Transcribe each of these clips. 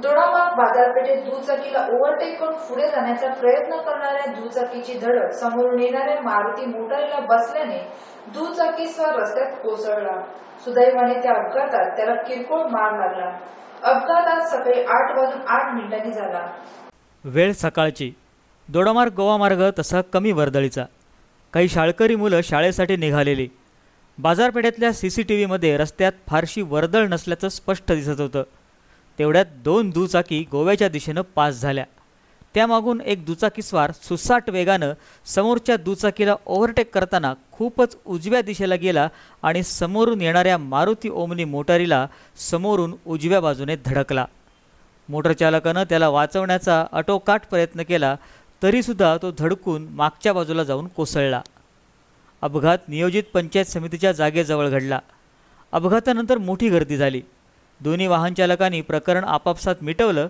दोडामार्ग बाजारपेठेत दुचाकीला ओव्हरटेक करून पुढे जाण्याचा प्रयत्न करणाऱ्या दुचाकीची धडक समोरून येणाऱ्या मारुती मोटारीला बसल्याने दुचाकीस्वार रस्त्यात कोसळला. सुदैवाने त्या अपघातात त्याला किरकोळ मार लागला. अपघात आज सकाळी आठ वाजून आठ मिनिटांनी झाला. वेळ सकाळची. दोडामार्ग गोवा मार्ग तसा कमी वर्दळीचा. काही शाळकरी मुलं शाळेसाठी निघालेली. बाजारपेठेतल्या सी सी टी व्हीमध्ये रस्त्यात फारशी वर्दळ नसल्याचं स्पष्ट दिसत होतं. तेवढ्यात दोन दुचाकी गोव्याच्या दिशेनं पास झाल्या. त्यामागून एक दुचाकीस्वार सुसाट वेगानं समोरच्या दुचाकीला ओव्हरटेक करताना खूपच उजव्या दिशेला गेला आणि समोरून येणाऱ्या मारुती ओमनी मोटारीला समोरून उजव्या बाजूने धडकला. मोटरचालकानं त्याला वाचवण्याचा अटोकाट प्रयत्न केला तरीसुद्धा तो धडकून मागच्या बाजूला जाऊन कोसळला. अपघात नियोजित पंचायत समितीच्या जागेजवळ घडला. अपघातानंतर मोठी गर्दी झाली. दोन्ही वाहनचालकांनी प्रकरण आपापसात मिटवलं.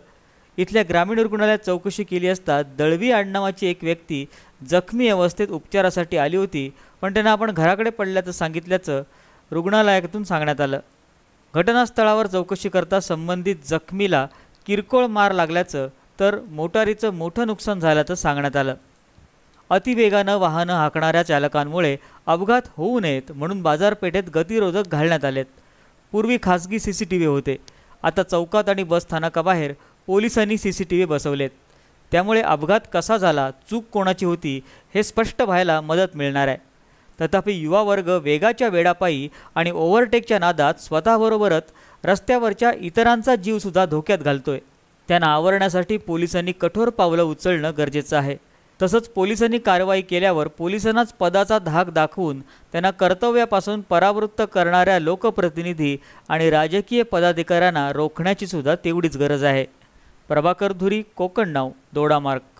इथल्या ग्रामीण रुग्णालयात चौकशी केली असता दळवी आडनावाची एक व्यक्ती जखमी अवस्थेत उपचारासाठी आली होती पण त्यांना आपण घराकडे पडल्याचं सांगितल्याचं रुग्णालयातून सांगण्यात आलं. घटनास्थळावर चौकशी करता संबंधित जखमीला किरकोळ मार लागल्याचं तर मोटारीचं मोठं नुकसान झाल्याचं सांगण्यात आलं. अतिवेगानं वाहनं हाकणाऱ्या चालकांमुळे अपघात होऊ नयेत म्हणून बाजारपेठेत गतिरोधक घालण्यात आलेत. पूर्वी खासगी सी सी टी व्ही होते. आता चौकात आणि बस स्थानकाबाहेर पोलिसांनी सी सी टी व्ही बसवलेत. त्यामुळे अपघात कसा झाला चूक कोणाची होती हे स्पष्ट व्हायला मदत मिळणार आहे. तथापि युवा वर्ग वेगाच्या वेडापायी आणि ओव्हरटेकच्या नादात स्वतःबरोबरच रस्त्यावरच्या इतरांचा जीवसुद्धा धोक्यात घालतोय. त्यांना आवरण्यासाठी पोलिसांनी कठोर पावलं उचलणं गरजेचं आहे. तसंच पोलिसांनी कारवाई केल्यावर पोलिसांनाच पदाचा धाक दाखवून त्यांना कर्तव्यापासून परावृत्त करणाऱ्या लोकप्रतिनिधी आणि राजकीय पदाधिकाऱ्यांना रोखण्याची सुद्धा तेवढीच गरज आहे. प्रभाकर धुरी कोकण नाव दोडामार्ग.